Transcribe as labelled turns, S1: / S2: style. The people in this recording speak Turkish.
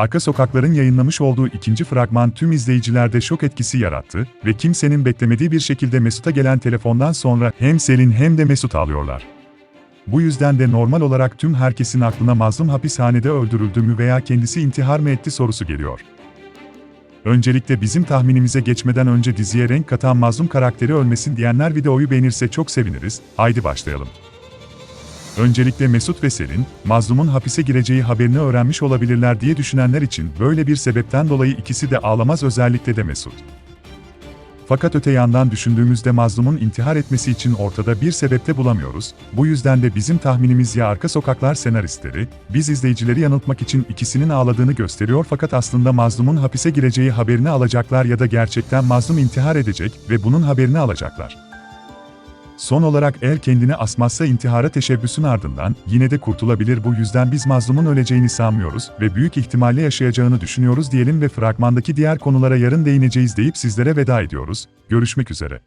S1: Arka Sokaklar'ın yayınlamış olduğu ikinci fragman tüm izleyicilerde şok etkisi yarattı ve kimsenin beklemediği bir şekilde Mesut'a gelen telefondan sonra hem Selin hem de Mesut ağlıyorlar. Bu yüzden de normal olarak tüm herkesin aklına mazlum hapishanede öldürüldü mü veya kendisi intihar mı etti sorusu geliyor. Öncelikle bizim tahminimize geçmeden önce diziye renk katan mazlum karakteri ölmesin diyenler videoyu beğenirse çok seviniriz. Haydi başlayalım. Öncelikle Mesut ve Selin, mazlumun hapise gireceği haberini öğrenmiş olabilirler diye düşünenler için böyle bir sebepten dolayı ikisi de ağlamaz özellikle de Mesut. Fakat öte yandan düşündüğümüzde mazlumun intihar etmesi için ortada bir sebepte bulamıyoruz. Bu yüzden de bizim tahminimiz ya arka sokaklar senaristleri, biz izleyicileri yanıltmak için ikisinin ağladığını gösteriyor fakat aslında mazlumun hapise gireceği haberini alacaklar ya da gerçekten mazlum intihar edecek ve bunun haberini alacaklar. Son olarak eğer kendini asmazsa intihara teşebbüsün ardından yine de kurtulabilir bu yüzden biz mazlumun öleceğini sanmıyoruz ve büyük ihtimalle yaşayacağını düşünüyoruz diyelim ve fragmandaki diğer konulara yarın değineceğiz deyip sizlere veda ediyoruz. Görüşmek üzere.